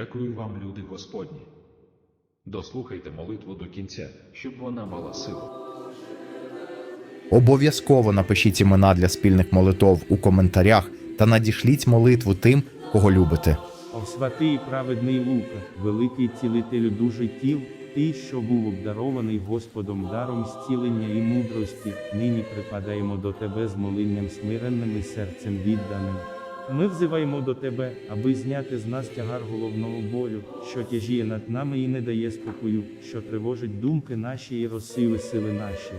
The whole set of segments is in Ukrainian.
Дякую вам, люди Господні. Дослухайте молитву до кінця, щоб вона мала силу. Обов'язково напишіть імена для спільних молитов у коментарях та надішліть молитву тим, кого любите. О святий і праведний Лука, великий цілителю дужих тіл, ти, що був обдарований Господом даром зцілення і мудрості, нині припадаємо до тебе з молинням смиренним і серцем відданим. Ми взиваємо до тебе, аби зняти з нас тягар головного болю, що тяжіє над нами і не дає спокою, що тривожить думки наші і розсіює сили наші.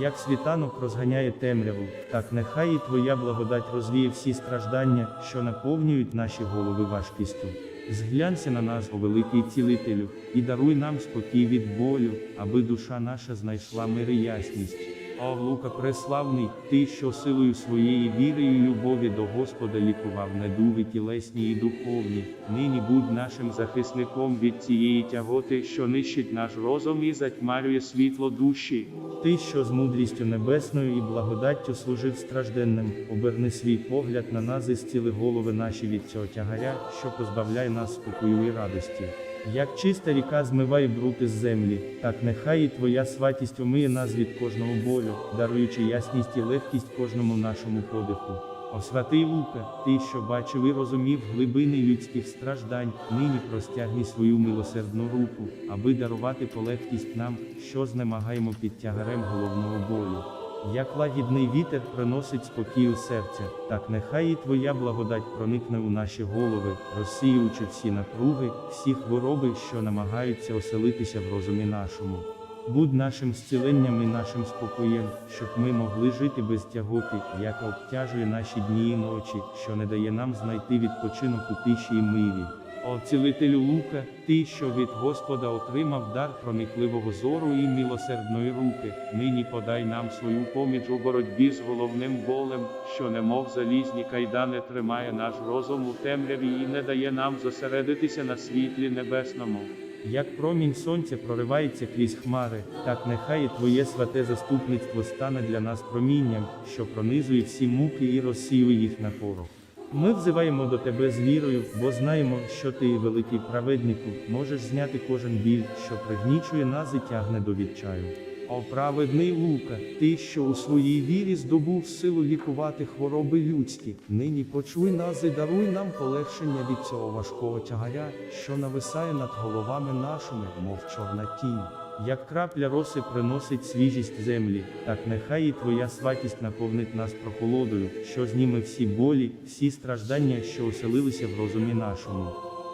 Як світанок розганяє темряву, так нехай і твоя благодать розвіє всі страждання, що наповнюють наші голови важкістю. Зглянься на нас, о великий цілителю, і даруй нам спокій від болю, аби душа наша знайшла мир і ясність. О, Лука преславний, ти, що силою своєї віри і любові до Господа лікував недуги тілесні і духовні, нині будь нашим захисником від цієї тяготи, що нищить наш розум і затьмарює світло душі. Ти, що з мудрістю небесною і благодаттю служив стражденним, оберни свій погляд на нас і зціли голови наші від цього тягаря, що позбавляє нас спокою і радості. Як чиста ріка змиває бруд із землі, так нехай і твоя святість омиє нас від кожного болю, даруючи ясність і легкість кожному нашому подиху. О святий Лука, ти, що бачив і розумів глибини людських страждань, нині простягни свою милосердну руку, аби дарувати полегкість нам, що знемагаємо під тягарем головного болю. Як лагідний вітер приносить спокій у серця, так нехай і твоя благодать проникне у наші голови, розсіюючи всі напруги, всі хвороби, що намагаються оселитися в розумі нашому. Будь нашим зціленням і нашим спокоєм, щоб ми могли жити без тяготи, яка обтяжує наші дні і ночі, що не дає нам знайти відпочинок у тиші і мирі. О цілителю Лука, ти, що від Господа отримав дар проникливого зору і милосердної руки, нині подай нам свою поміч у боротьбі з головним болем, що немов залізні кайдани тримає наш розум у темряві і не дає нам зосередитися на світлі небесному. Як промінь сонця проривається крізь хмари, так нехай і твоє святе заступництво стане для нас промінням, що пронизує всі муки і розсіює їх на порох. Ми взиваємо до тебе з вірою, бо знаємо, що ти, великий праведнику, можеш зняти кожен біль, що пригнічує нас і тягне до відчаю. О праведний Лука, ти, що у своїй вірі здобув силу лікувати хвороби людські, нині почуй нас і даруй нам полегшення від цього важкого тягаря, що нависає над головами нашими, мов чорна тінь. Як крапля роси приносить свіжість землі, так нехай і твоя святість наповнить нас прохолодою, що зніме всі болі, всі страждання, що оселилися в розумі нашому.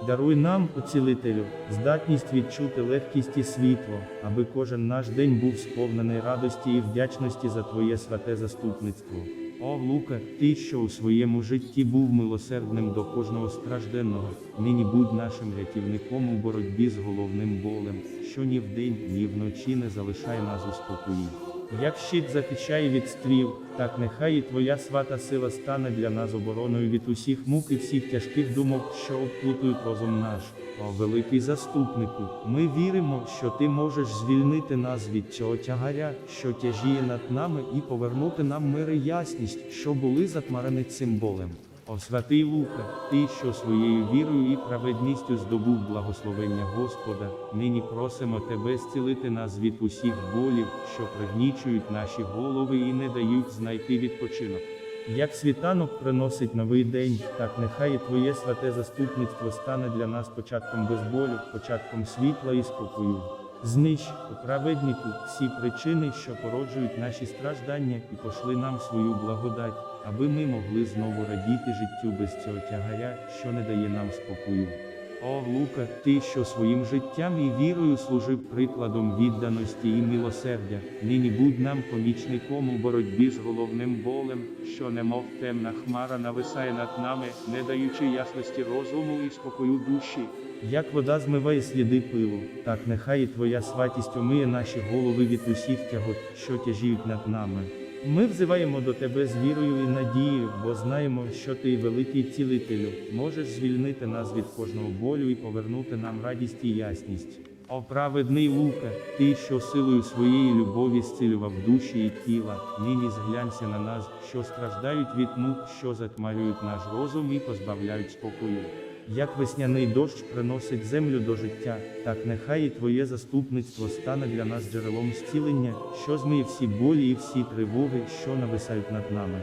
Даруй нам, поцілителю, здатність відчути легкість і світло, аби кожен наш день був сповнений радості і вдячності за Твоє святе заступництво. О, Лука, ти, що у своєму житті був милосердним до кожного стражденного, нині будь нашим рятівником у боротьбі з головним болем, що ні вдень, ні вночі не залишає нас у спокої. Як щит захищає від стріл, так нехай і твоя свята сила стане для нас обороною від усіх мук і всіх тяжких думок, що обплутують розум наш. О, великий заступнику, ми віримо, що ти можеш звільнити нас від цього тягаря, що тяжіє над нами, і повернути нам мир і ясність, що були затмарені цим болем. О святий Лука, ти, що своєю вірою і праведністю здобув благословення Господа, нині просимо тебе зцілити нас від усіх болів, що пригнічують наші голови і не дають знайти відпочинок. Як світанок приносить новий день, так нехай і твоє святе заступництво стане для нас початком безболю, початком світла і спокою. Знищ, праведнику, всі причини, що породжують наші страждання, і пошли нам свою благодать, аби ми могли знову радіти життю без цього тягаря, що не дає нам спокою. О, Лука, ти, що своїм життям і вірою служив прикладом відданості і милосердя, нині будь нам помічником у боротьбі з головним болем, що немов темна хмара нависає над нами, не даючи ясності розуму і спокою душі. Як вода змиває сліди пилу, так нехай і твоя святість омиє наші голови від усіх тягот, що тяжіють над нами. Ми взиваємо до тебе з вірою і надією, бо знаємо, що ти, великий цілителю, можеш звільнити нас від кожного болю і повернути нам радість і ясність. О праведний Лука, ти, що силою своєї любові зцілював душі і тіла, нині зглянься на нас, що страждають від мук, що затмарюють наш розум і позбавляють спокою. Як весняний дощ приносить землю до життя, так нехай і Твоє заступництво стане для нас джерелом зцілення, що змиє всі болі і всі тривоги, що нависають над нами.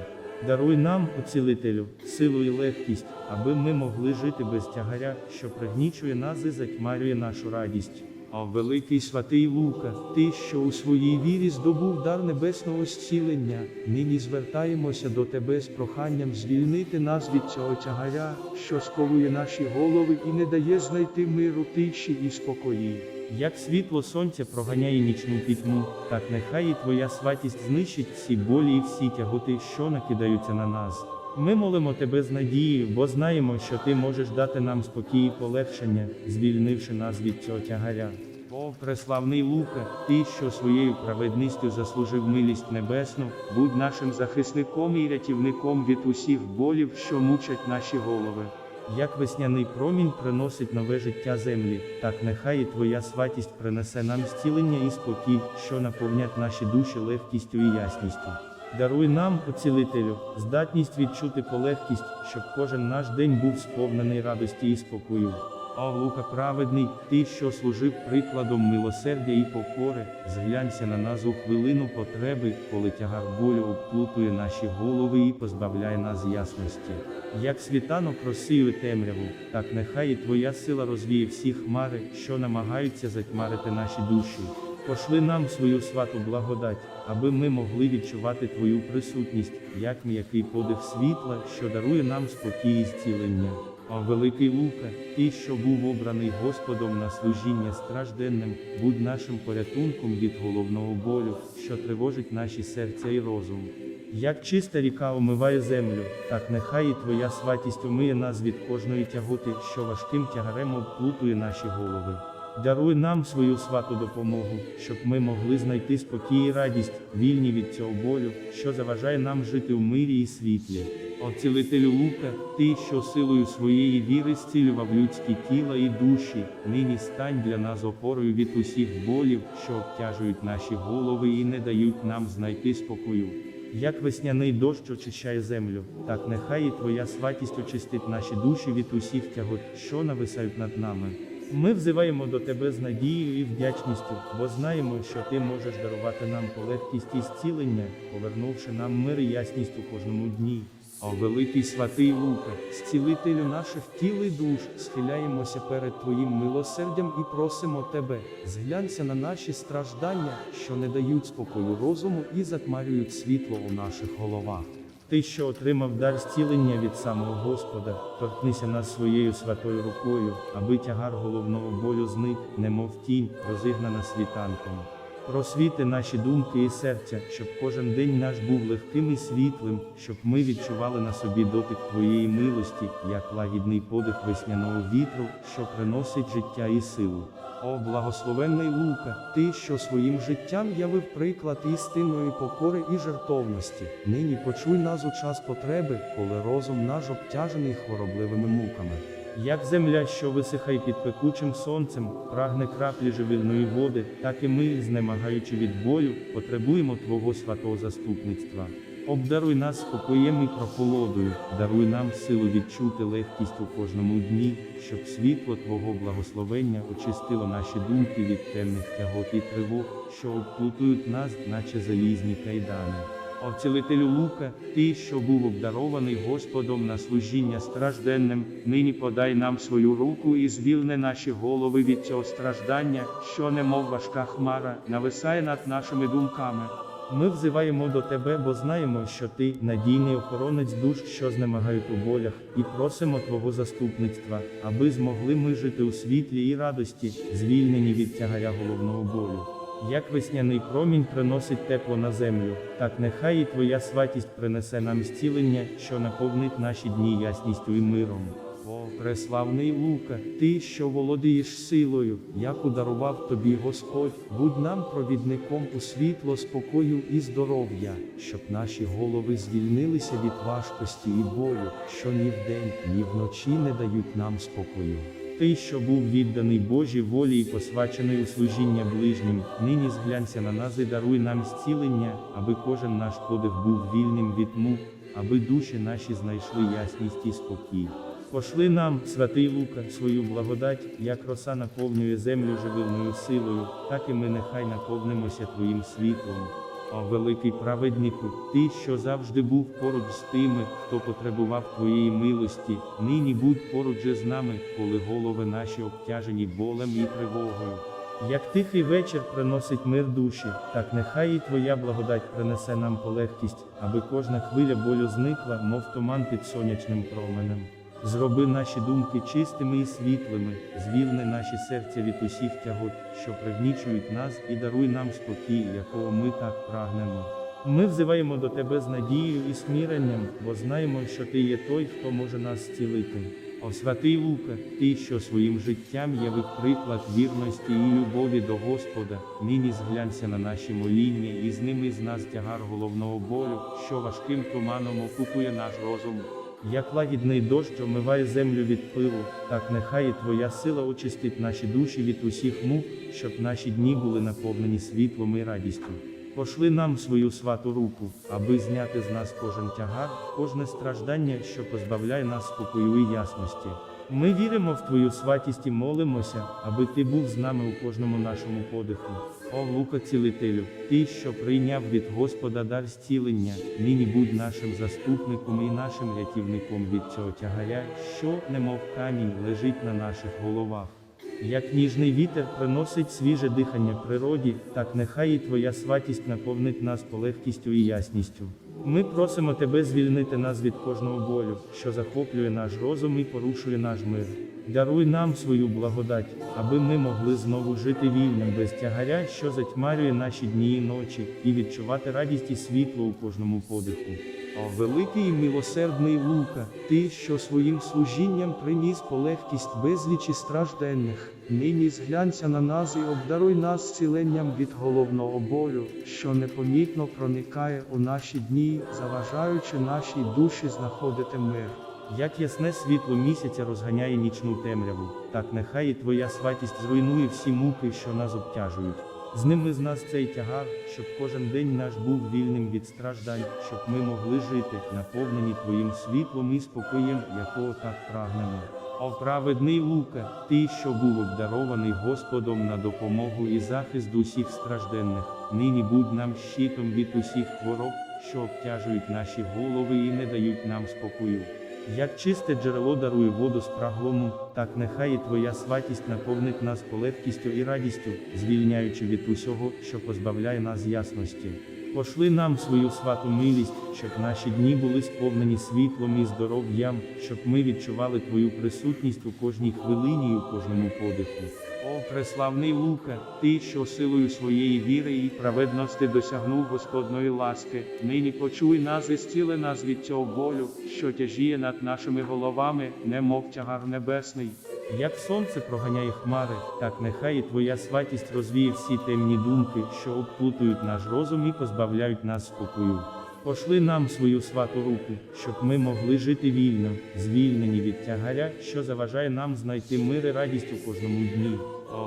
Даруй нам, оцілителю, силу і легкість, аби ми могли жити без тягаря, що пригнічує нас і затьмарює нашу радість. А великий святий Лука, ти, що у своїй вірі здобув дар небесного зцілення, нині звертаємося до тебе з проханням звільнити нас від цього тягаря, що сковує наші голови і не дає знайти миру, тиші і спокої. Як світло сонця проганяє нічну пітьму, так нехай і твоя святість знищить всі болі і всі тяготи, що накидаються на нас. Ми молимо тебе з надією, бо знаємо, що ти можеш дати нам спокій і полегшення, звільнивши нас від цього тягаря. О, преславний Лука, ти, що своєю праведністю заслужив милість небесну, будь нашим захисником і рятівником від усіх болів, що мучать наші голови. Як весняний промінь приносить нове життя землі, так нехай і твоя святість принесе нам зцілення і спокій, що наповнять наші душі легкістю і ясністю. Даруй нам, оцілителю, здатність відчути полегкість, щоб кожен наш день був сповнений радості і спокою. О, Лука праведний, ти, що служив прикладом милосердя і покори, зглянься на нас у хвилину потреби, коли тягар болю обплутує наші голови і позбавляє нас ясності. Як світанок розсіює темряву, так нехай і твоя сила розвіє всі хмари, що намагаються затьмарити наші душі. Пошли нам свою свату благодать, аби ми могли відчувати Твою присутність, як м'який подих світла, що дарує нам спокій і зцілення. О великий Лука, ти, що був обраний Господом на служіння стражденним, будь нашим порятунком від головного болю, що тривожить наші серця і розум. Як чиста ріка омиває землю, так нехай і Твоя святість омиє нас від кожної тяготи, що важким тягарем обплутує наші голови. Даруй нам свою свату допомогу, щоб ми могли знайти спокій і радість, вільні від цього болю, що заважає нам жити в мирі і світлі. О цілителю Лука, ти, що силою своєї віри зцілював людські тіла і душі, нині стань для нас опорою від усіх болів, що обтяжують наші голови і не дають нам знайти спокою. Як весняний дощ очищає землю, так нехай і Твоя святість очистить наші душі від усіх тягот, що нависають над нами. Ми взиваємо до Тебе з надією і вдячністю, бо знаємо, що Ти можеш дарувати нам полегкість і зцілення, повернувши нам мир і ясність у кожному дні. О великий святий Лука, зцілителю наших тіл і душ, схиляємося перед Твоїм милосердям і просимо Тебе, зглянься на наші страждання, що не дають спокою розуму і затмарюють світло у наших головах. Ти, що отримав дар зцілення від самого Господа, торкнися нас своєю святою рукою, аби тягар головного болю зник, немов тінь, розігнана світанком. Просвіти наші думки і серця, щоб кожен день наш був легким і світлим, щоб ми відчували на собі дотик Твоєї милості, як лагідний подих весняного вітру, що приносить життя і силу. О, благословенний Лука, ти, що своїм життям явив приклад істинної покори і жертовності, нині почуй нас у час потреби, коли розум наш обтяжений хворобливими муками. Як земля, що висихає під пекучим сонцем, прагне краплі живильної води, так і ми, знемагаючи від болю, потребуємо Твого святого заступництва. Обдаруй нас спокоєм і прохолодою, даруй нам силу відчути легкість у кожному дні, щоб світло Твого благословення очистило наші думки від темних тягот і тривог, що обплутують нас, наче залізні кайдани. О Лука, ти, що був обдарований Господом на служіння стражденним, нині подай нам свою руку і звільни наші голови від цього страждання, що немов важка хмара, нависає над нашими думками. Ми взиваємо до тебе, бо знаємо, що ти надійний охоронець душ, що знемагають у болях, і просимо Твого заступництва, аби змогли ми жити у світлі і радості, звільнені від тягаря головного болю. Як весняний промінь приносить тепло на землю, так нехай і Твоя святість принесе нам зцілення, що наповнить наші дні ясністю і миром. О, преславний Лука, ти, що володієш силою, як ударував тобі Господь, будь нам провідником у світло спокою і здоров'я, щоб наші голови звільнилися від важкості і болю, що ні вдень, ні вночі не дають нам спокою. Ти, що був відданий Божій волі і посвячений у служіння ближнім, нині зглянься на нас і даруй нам зцілення, аби кожен наш подих був вільним від мук, аби душі наші знайшли ясність і спокій. Пошли нам, святий Лука, свою благодать, як роса наповнює землю живильною силою, так і ми нехай наповнимося Твоїм світлом. О великий праведнику, ти, що завжди був поруч з тими, хто потребував Твоєї милості, нині будь поруч з нами, коли голови наші обтяжені болем і тривогою. Як тихий вечір приносить мир душі, так нехай і Твоя благодать принесе нам полегкість, аби кожна хвиля болю зникла, мов туман під сонячним променем. Зроби наші думки чистими і світлими, звільни наші серця від усіх тягот, що пригнічують нас, і даруй нам спокій, якого ми так прагнемо. Ми взиваємо до Тебе з надією і смиренням, бо знаємо, що Ти є той, хто може нас зцілити. О святий Лука, Ти, що своїм життям явив приклад вірності і любові до Господа, нині зглянься на наші моління і з ними з нас тягар головного болю, що важким туманом окупує наш розум. Як лагідний дощ омиває землю від пилу, так нехай і Твоя сила очистить наші душі від усіх мук, щоб наші дні були наповнені світлом і радістю. Пошли нам свою свату руку, аби зняти з нас кожен тягар, кожне страждання, що позбавляє нас спокою і ясності. Ми віримо в Твою святість і молимося, аби Ти був з нами у кожному нашому подиху. О Лука цілителю, Ти, що прийняв від Господа дар зцілення, нині будь нашим заступником і нашим рятівником від цього тягаря, що, немов камінь, лежить на наших головах. Як ніжний вітер приносить свіже дихання природі, так нехай і Твоя святість наповнить нас полегкістю і ясністю. Ми просимо Тебе звільнити нас від кожного болю, що захоплює наш розум і порушує наш мир. Даруй нам свою благодать, аби ми могли знову жити вільним без тягаря, що затьмарює наші дні і ночі, і відчувати радість і світло у кожному подиху. О великий і милосердний Лука, ти, що своїм служінням приніс полегкість безлічі стражденних, нині зглянься на нас і обдаруй нас зціленням від головного болю, що непомітно проникає у наші дні, заважаючи нашій душі знаходити мир. Як ясне світло місяця розганяє нічну темряву, так нехай і Твоя святість зруйнує всі муки, що нас обтяжують. Зними з нас цей тягар, щоб кожен день наш був вільним від страждань, щоб ми могли жити, наповнені Твоїм світлом і спокоєм, якого так прагнемо. О праведний Лука, ти, що був обдарований Господом на допомогу і захист усіх стражденних, нині будь нам щитом від усіх хвороб, що обтяжують наші голови і не дають нам спокою. Як чисте джерело дарує воду спраглому, так нехай і Твоя святість наповнить нас полегкістю і радістю, звільняючи від усього, що позбавляє нас ясності. Пошли нам свою свату милість, щоб наші дні були сповнені світлом і здоров'ям, щоб ми відчували Твою присутність у кожній хвилині і у кожному подиху. О, преславний Лука, ти, що силою своєї віри і праведності досягнув Господної ласки, нині почуй нас і зціли нас від цього болю, що тяжіє над нашими головами, немов тягар небесний. Як сонце проганяє хмари, так нехай і Твоя святість розвіє всі темні думки, що обплутують наш розум і позбавляють нас спокою. Пошли нам свою свату руку, щоб ми могли жити вільно, звільнені від тягаря, що заважає нам знайти мир і радість у кожному дні.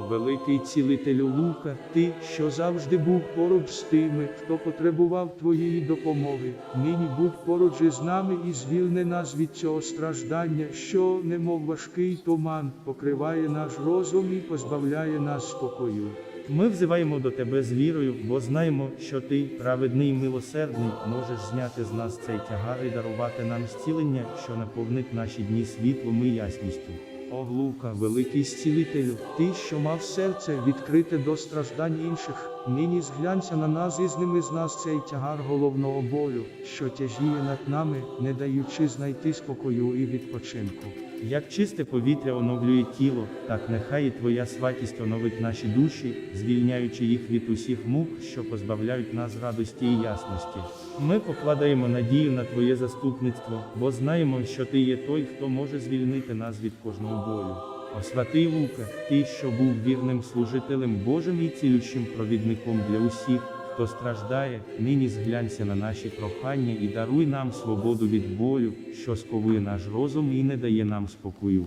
Великий цілителю Лука, ти, що завжди був поруч з тими, хто потребував твоєї допомоги, нині будь поруч із нами і звільни нас від цього страждання, що, немов важкий туман, покриває наш розум і позбавляє нас спокою. Ми взиваємо до тебе з вірою, бо знаємо, що ти, праведний і милосердний, можеш зняти з нас цей тягар і дарувати нам зцілення, що наповнить наші дні світлом і ясністю. О, великий зцілителю, ти, що мав серце відкрите до страждань інших, нині зглянься на нас і з ними з нас цей тягар головного болю, що тяжіє над нами, не даючи знайти спокою і відпочинку. Як чисте повітря оновлює тіло, так нехай і Твоя святість оновить наші душі, звільняючи їх від усіх мук, що позбавляють нас радості і ясності. Ми покладаємо надію на Твоє заступництво, бо знаємо, що Ти є той, хто може звільнити нас від кожного болю. О святий Лука, ти, що був вірним служителем Божим і цілющим провідником для усіх, хто страждає, нині зглянься на наші прохання і даруй нам свободу від болю, що сковує наш розум і не дає нам спокою.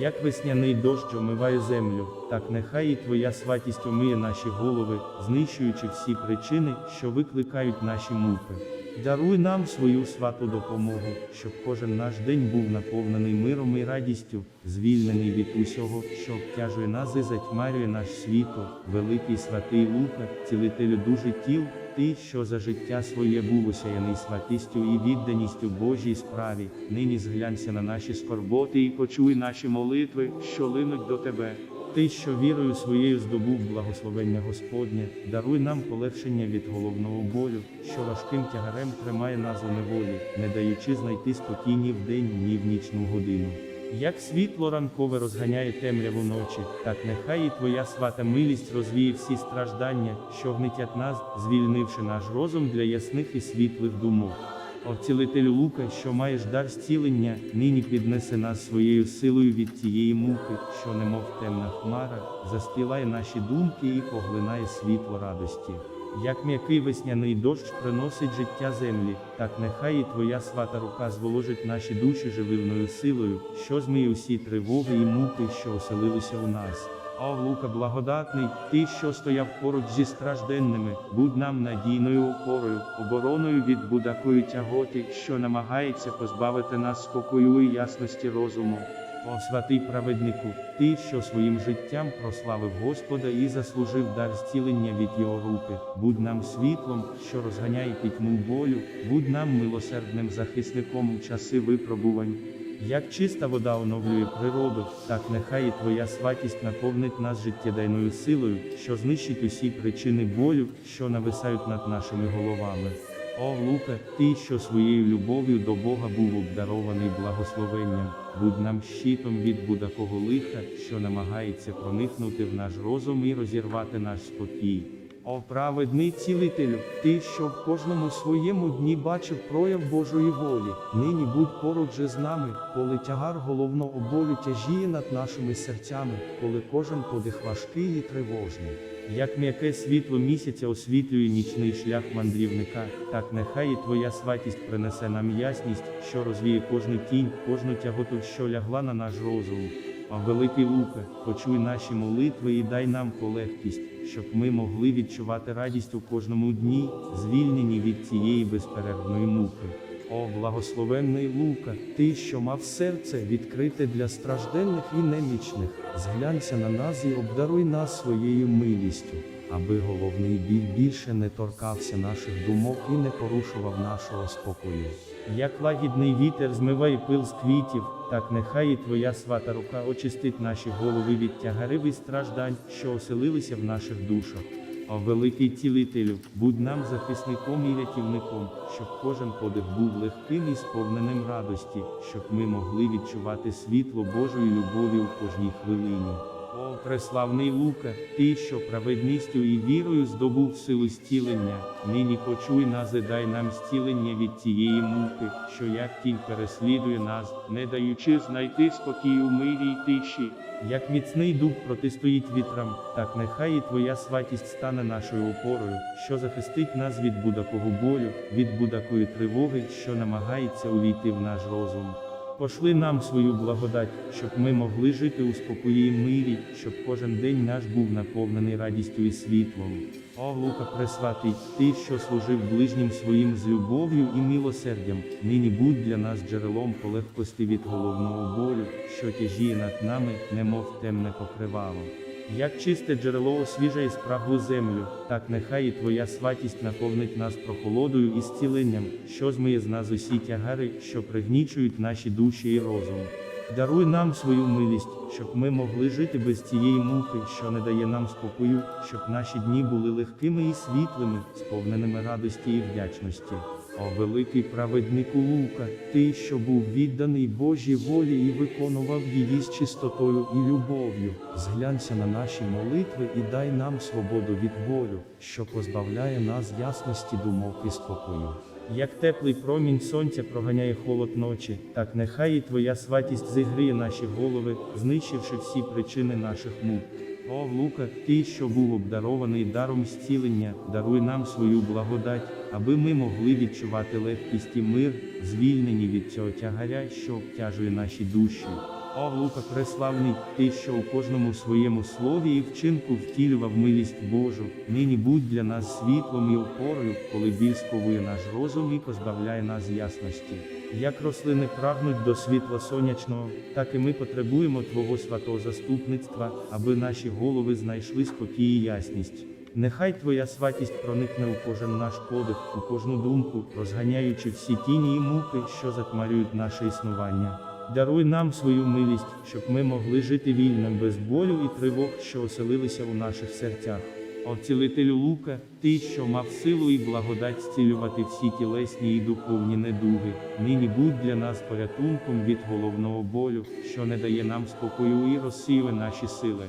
Як весняний дощ омиває землю, так нехай і Твоя святість омиє наші голови, знищуючи всі причини, що викликають наші муки. Даруй нам свою святу допомогу, щоб кожен наш день був наповнений миром і радістю, звільнений від усього, що обтяжує нас і затьмарює наш світло, великий святий Лука, цілителю душі тіл, ти, що за життя своє був осяяний святістю і відданістю Божій справі, нині зглянься на наші скорботи і почуй наші молитви, що линуть до тебе. Ти, що вірою своєю здобув благословення Господнє, даруй нам полегшення від головного болю, що важким тягарем тримає нас у неволі, не даючи знайти спокій ні в день, ні в нічну годину. Як світло ранкове розганяє темряву ночі, так нехай і твоя свята милість розвіє всі страждання, що гнетять нас, звільнивши наш розум для ясних і світлих думок. О Лука, що маєш дар зцілення, нині піднеси нас своєю силою від тієї муки, що немов темна хмара, застилає наші думки і поглинає світло радості. Як м'який весняний дощ приносить життя землі, так нехай і твоя свата рука зволожить наші душі живильною силою, що зміє усі тривоги і муки, що оселилися у нас. О, Лука благодатний, ти, що стояв поруч зі стражденними, будь нам надійною опорою, обороною від будакої тяготи, що намагається позбавити нас спокою і ясності розуму. О, святий праведнику, ти, що своїм життям прославив Господа і заслужив дар зцілення від Його руки, будь нам світлом, що розганяє пітьму болю, будь нам милосердним захисником у часи випробувань. Як чиста вода оновлює природу, так нехай і твоя святість наповнить нас життєдайною силою, що знищить усі причини болю, що нависають над нашими головами. О, Лука, ти, що своєю любов'ю до Бога був обдарований благословенням, будь нам щитом від будакого лиха, що намагається проникнути в наш розум і розірвати наш спокій. О праведний цілителю, ти, що в кожному своєму дні бачив прояв Божої волі, нині будь поруч же з нами, коли тягар головного болю тяжіє над нашими серцями, коли кожен подих важкий і тривожний. Як м'яке світло місяця освітлює нічний шлях мандрівника, так нехай і твоя святість принесе нам ясність, що розвіє кожну тінь, кожну тяготу, що лягла на наш розум. А великий Лука, почуй наші молитви і дай нам полегкість, щоб ми могли відчувати радість у кожному дні, звільнені від цієї безперервної муки. О, благословенний Лука, ти, що мав серце відкрите для стражденних і немічних, зглянься на нас і обдаруй нас своєю милістю, аби головний біль більше не торкався наших думок і не порушував нашого спокою. Як лагідний вітер змиває пил з квітів, так нехай і твоя свата рука очистить наші голови від тягарів і страждань, що оселилися в наших душах. О великий цілителю, будь нам захисником і рятівником, щоб кожен подих був легким і сповненим радості, щоб ми могли відчувати світло Божої любові у кожній хвилині. О, преславний Лука, ти, що праведністю і вірою здобув силу зцілення, нині почуй нас і дай нам зцілення від цієї муки, що як тінь переслідує нас, не даючи знайти спокій у мирі й тиші. Як міцний дуб протистоїть вітрам, так нехай і твоя святість стане нашою опорою, що захистить нас від будакого болю, від будакої тривоги, що намагається увійти в наш розум. Пошли нам свою благодать, щоб ми могли жити у спокої і мирі, щоб кожен день наш був наповнений радістю і світлом. О, Лука Пресвятий, ти, що служив ближнім своїм з любов'ю і милосердям, нині будь для нас джерелом полегкості від головного болю, що тяжіє над нами, немов темне покривало. Як чисте джерело освіжає спраглу землю, так нехай і твоя святість наповнить нас прохолодою і зціленням, що змиє з нас усі тягари, що пригнічують наші душі і розум. Даруй нам свою милість, щоб ми могли жити без цієї муки, що не дає нам спокою, щоб наші дні були легкими і світлими, сповненими радості і вдячності. О великий праведнику Лука, ти, що був відданий Божій волі і виконував її з чистотою і любов'ю, зглянься на наші молитви і дай нам свободу від болю, що позбавляє нас ясності думок і спокою. Як теплий промінь сонця проганяє холод ночі, так нехай і твоя святість зігріє наші голови, знищивши всі причини наших мук. О, Лука, ти, що був обдарований даром зцілення, даруй нам свою благодать, аби ми могли відчувати легкість і мир, звільнені від цього тягаря, що обтяжує наші душі. О, Лука преславний, ти, що у кожному своєму слові і вчинку втілював милість Божу, нині будь для нас світлом і опорою, коли біль сковує наш розум і позбавляє нас ясності. Як рослини прагнуть до світла сонячного, так і ми потребуємо Твого святого заступництва, аби наші голови знайшли спокій і ясність. Нехай Твоя святість проникне у кожен наш подих, у кожну думку, розганяючи всі тіні і муки, що затмарюють наше існування. Даруй нам свою милість, щоб ми могли жити вільним без болю і тривог, що оселилися у наших серцях. О Лука, ти, що мав силу і благодать зцілювати всі тілесні і духовні недуги, нині будь для нас порятунком від головного болю, що не дає нам спокою і розсіює наші сили.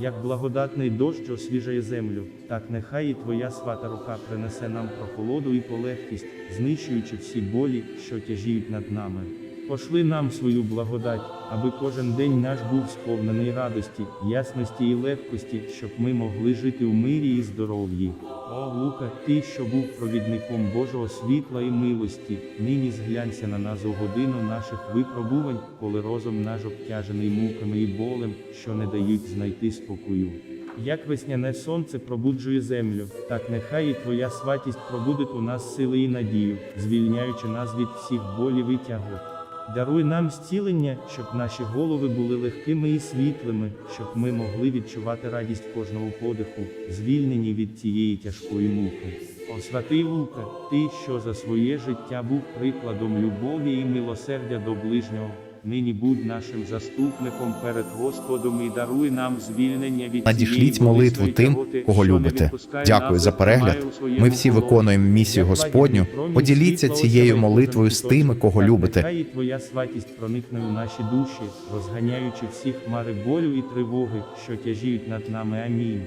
Як благодатний дощ освіжає землю, так нехай і твоя свата рука принесе нам прохолоду і полегкість, знищуючи всі болі, що тяжіють над нами. Пошли нам свою благодать, аби кожен день наш був сповнений радості, ясності і легкості, щоб ми могли жити у мирі і здоров'ї. О, Лука, ти, що був провідником Божого світла і милості, нині зглянься на нас у годину наших випробувань, коли розум наш обтяжений муками і болем, що не дають знайти спокою. Як весняне сонце пробуджує землю, так нехай і твоя святість пробудить у нас сили і надію, звільняючи нас від всіх болів і тягот. Даруй нам зцілення, щоб наші голови були легкими і світлими, щоб ми могли відчувати радість кожного подиху, звільнені від цієї тяжкої муки. О святий Лука, ти, що за своє життя був прикладом любові і милосердя до ближнього, нині будь нашим заступником перед Господом і даруй нам звільнення від Надішліть молитву тим, кого любите. Дякую за перегляд. Ми всі виконуємо місію Господню. Поділіться цією молитвою з тими, кого любите. І твоя святість проникне у наші душі, розганяючи всі хмари болю і тривоги, що тяжіють над нами. Амінь.